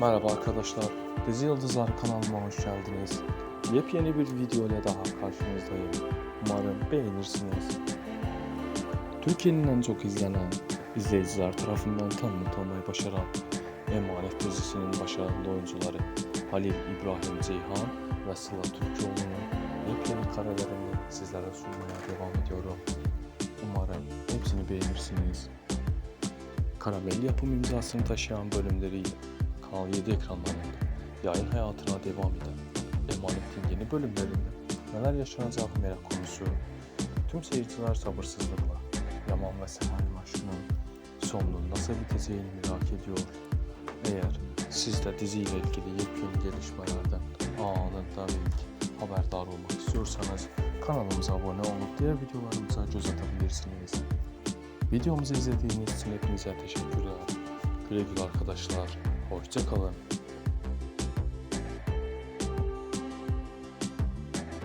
Merhaba arkadaşlar, Dizi Yıldızlar kanalıma hoş geldiniz. Yepyeni bir video ile daha karşınızdayım. Umarım beğenirsiniz. Türkiye'nin en çok izlenen, izleyiciler tarafından tanınmayı başaran Emanet dizisinin başarılı oyuncuları Halil İbrahim Ceyhan ve Sıla Türkoğlu'nun yepyeni karelerini sizlere sunmaya devam ediyorum. Umarım hepsini beğenirsiniz. Karamel yapım imzasını taşıyan bölümleriyle Kanal 7 ekranlarında yayın hayatına devam eden Emanet'in yeni bölümlerinde neler yaşanacak merak konusu. Tüm seyirciler sabırsızlıkla Yaman ve Seher'in aşkının sonunun nasıl biteceğini merak ediyor. Eğer siz de diziyle ilgili yepyeni gelişmelerden anında ilk haberdar olmak istiyorsanız kanalımıza abone olup diğer videolarımıza göz atabilirsiniz. Videomuzu izlediğiniz için hepinize teşekkürler. Güle güle arkadaşlar. Hoşçakalın.